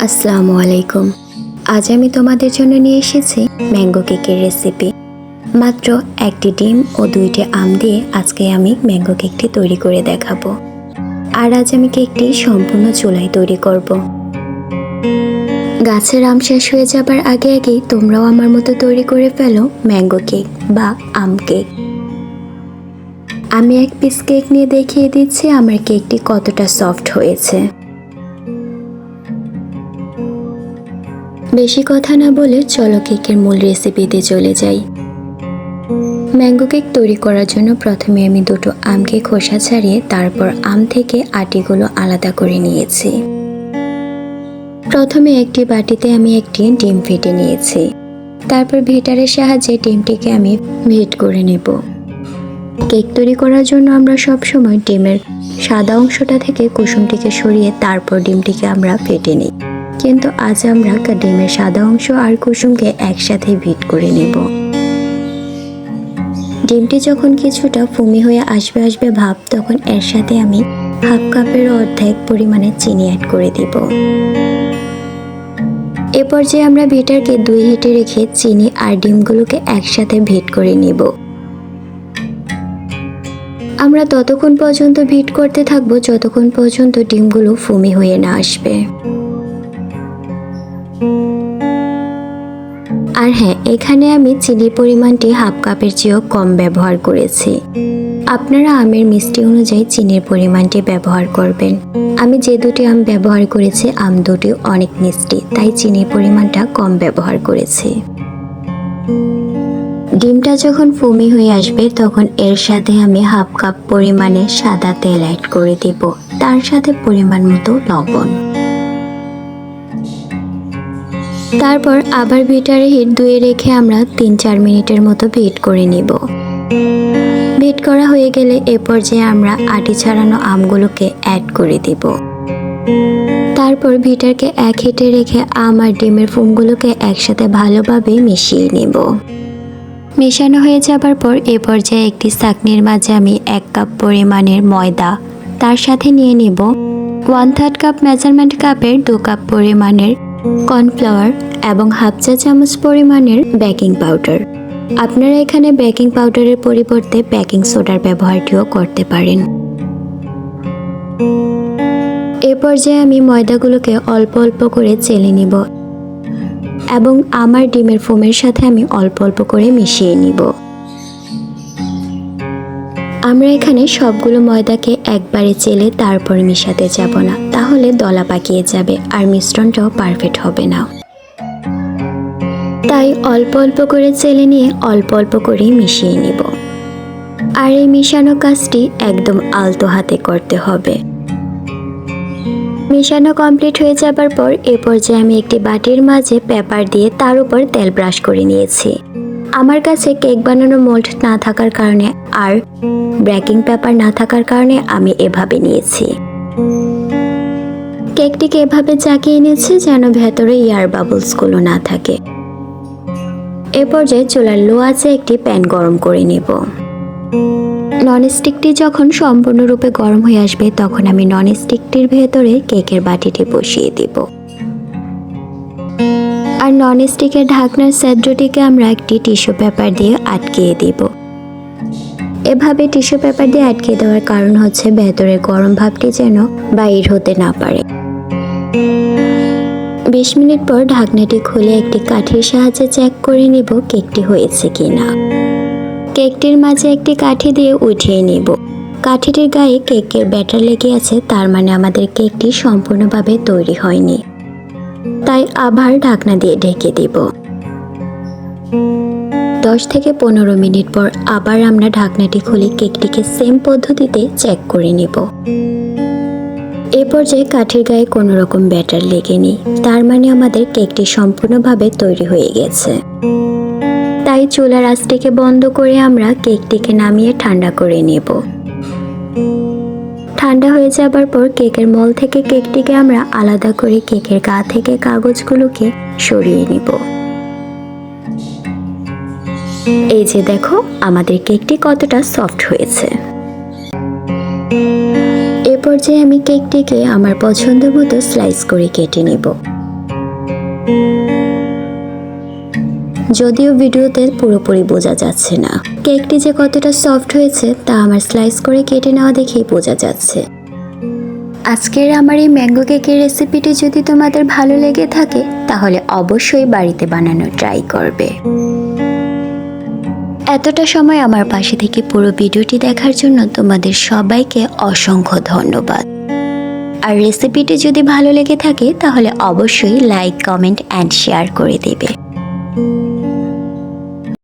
আসসালামু আলাইকুম। আজ আমি তোমাদের জন্য নিয়ে এসেছি ম্যাঙ্গো কেকের রেসিপি মাত্র একটি ডিম ও দুইটি আম দিয়ে আজকে আমি ম্যাঙ্গো কেকটি তৈরি করে দেখাবো। আর আজ আমি কেকটি সম্পূর্ণ চুলায় তৈরি করব। গাছের আম শেষ হয়ে যাবার আগে আগেই তোমরাও আমার মতো তৈরি করে ফেলো ম্যাঙ্গো কেক বা আম কেক। আমি এক পিস কেক নিয়ে দেখিয়ে দিচ্ছি, আমার কেকটি কতটা সফট হয়েছে। বেশি কথা না বলে চলো কেকের মূল রেসিপিতে চলে যাই। ম্যাঙ্গো কেক তৈরি করার জন্য প্রথমে আমি দুটো আমকে খোসা ছাড়িয়ে তারপর আম থেকে আটিগুলো আলাদা করে নিয়েছি। প্রথমে একটি বাটিতে আমি একটি ডিম ফেটে নিয়েছি। তারপর ভিটারের সাহায্যে ডিমটিকে আমি ভেট করে নেব। কেক তৈরি করার জন্য আমরা সব সময় ডিমের সাদা অংশটা থেকে কুসুমটিকে সরিয়ে তারপর ডিমটিকে আমরা ফেটে নিই। কিন্তু আজ আমরা ডিমের সাদা অংশ আর কুসুমকে একসাথে ভিট করে নেব। ডিমটি যখন কিছুটা ফুমি হয়ে আসবে আসবে ভাব, তখন এর সাথে আমি হাফ কাপের অর্ধেক পরিমাণে চিনি অ্যাড করে দিব। এ পর্যায়ে আমরা ভিটারকে দুই হিটে রেখে চিনি আর ডিমগুলোকে একসাথে ভিট করে নিব। আমরা ততক্ষণ পর্যন্ত ভিট করতে থাকব, যতক্ষণ পর্যন্ত ডিমগুলো ফুমি হয়ে না আসবে। আর হ্যাঁ এখানে আমি চিনির পরিমাণটি হাফ কাপের চেয়েও কম ব্যবহার করেছি। আপনারা আমের মিষ্টি অনুযায়ী চিনির পরিমাণটি ব্যবহার করবেন। আমি যে দুটি আম ব্যবহার করেছি, আম দুটি অনেক মিষ্টি, তাই চিনির পরিমাণটা কম ব্যবহার করেছি। ডিমটা যখন ফুমি হয়ে আসবে, তখন এর সাথে আমি হাফ কাপ পরিমাণে সাদা তেল অ্যাড করে দেব। তার সাথে পরিমাণ মতো লবণ। তারপর আবার বিটারে হিট ধুয়ে রেখে আমরা তিন চার মিনিটের মতো বিট করে নিব। বিট করা হয়ে গেলে এ পর্যায়ে আমরা আটি ছাড়ানো আমগুলোকে অ্যাড করে দিব। তারপর ভিটারকে এক হিটে রেখে আম আর ডিমের ফুমগুলোকে একসাথে ভালোভাবে মিশিয়ে নেব। মেশানো হয়ে যাবার পর এ পর্যায়ে একটি চাকনির মাঝে আমি এক কাপ পরিমাণের ময়দা, তার সাথে নিয়ে নেব ওয়ান থার্ড কাপ মেজারমেন্ট কাপের দু কাপ পরিমাণের কর্নফ্লাওয়ার এবং হাফ চা চামচ পরিমাণের বেকিং পাউডার আপনারা এখানে বেকিং পাউডারের পরিবর্তে বেকিং সোডার ব্যবহারটিও করতে পারেন। এ পর্যায়ে আমি ময়দাগুলোকে অল্প অল্প করে চেলে নিব। এবং আমার ডিমের ফোমের সাথে আমি অল্প অল্প করে মিশিয়ে নিব। আমরা এখানে সবগুলো ময়দাকে একবারে চেলে তারপর মিশাতে যাব না, তাহলে দলা পাকিয়ে যাবে আর মিশ্রণটাও পারফেক্ট হবে না। তাই অল্প অল্প করে চেলে নিয়ে অল্প অল্প করে মিশিয়ে নিব। আর এই মিশানো কাজটি একদম আলতো হাতে করতে হবে। মেশানো কমপ্লিট হয়ে যাবার পর এ পর্যায়ে আমি একটি বাটির মাঝে পেপার দিয়ে তার উপর তেল ব্রাশ করে নিয়েছি। আমার কাছে কেক বানানোর মোল্ড না থাকার কারণে আর ব্রেকিং পেপার না থাকার কারণে আমি এভাবে নিয়েছি। কেকটিকে এভাবে জাগিয়ে নিয়েছি যেন ভেতরে এয়ার বাবলসগুলো না থাকে। এ পর্যায়ে চুলার লো আছে একটি প্যান গরম করে নেব। ননস্টিকটি যখন সম্পূর্ণরূপে গরম হয়ে আসবে, তখন আমি ননস্টিকটির ভেতরে কেকের বাটিটি বসিয়ে দিব। আর ননস্টিকের ঢাকনার সেদ্রটিকে আমরা একটি টিস্যু পেপার দিয়ে আটকিয়ে দিব। এভাবে টিস্যু পেপার দিয়ে আটকে দেওয়ার কারণ হচ্ছে ভেতরের গরম ভাবটি যেন বাইর হতে না পারে। বিশ মিনিট পর ঢাকনাটি খুলে একটি কাঠির সাহায্যে চেক করে নিব কেকটি হয়েছে কিনা। কেকটির মাঝে একটি কাঠি দিয়ে উঠিয়ে নিব। কাঠিটির গায়ে কেকের ব্যাটার লেগে আছে, তার মানে আমাদের কেকটি সম্পূর্ণভাবে তৈরি হয়নি। তাই আবার ঢাকনা দিয়ে ঢেকে দিব। দশ থেকে পনেরো মিনিট পর আবার আমরা ঢাকনাটি খুলে কেকটিকে সেম পদ্ধতিতে চেক করে নিব। এ পর্যায়ে কাঠের গায়ে কোনো রকম ব্যাটার লেগেনি, তার মানে আমাদের কেকটি সম্পূর্ণভাবে তৈরি হয়ে গেছে। তাই চুলার আঁচটিকে বন্ধ করে আমরা কেকটিকে নামিয়ে ঠান্ডা করে নেব। ঠান্ডা হয়ে যাবার পর কেকের মল থেকে কেকটিকে আমরা আলাদা করে কেকের গা থেকে কাগজগুলোকে সরিয়ে নিব। এই যে দেখো, আমাদের কেকটি কতটা সফট হয়েছে। এরপর পর্যায়ে আমি কেকটিকে আমার পছন্দ মতো স্লাইস করে কেটে নেব। যদিও ভিডিওতে পুরোপুরি বোঝা যাচ্ছে না। কেকটি যে কতটা সফট হয়েছে তা আমার স্লাইস করে কেটে নেওয়া দেখেই বোঝা যাচ্ছে। আজকের আমার এই ম্যাঙ্গো কেকের রেসিপিটি যদি তোমাদের ভালো লেগে থাকে, তাহলে অবশ্যই বাড়িতে বানানো ট্রাই করবে। এতটা সময় আমার পাশে থেকে পুরো ভিডিওটি দেখার জন্য তোমাদের সবাইকে অসংখ্য ধন্যবাদ। আর রেসিপিটি যদি ভালো লেগে থাকে, তাহলে অবশ্যই লাইক, কমেন্ট, অ্যান্ড শেয়ার করে দেবে।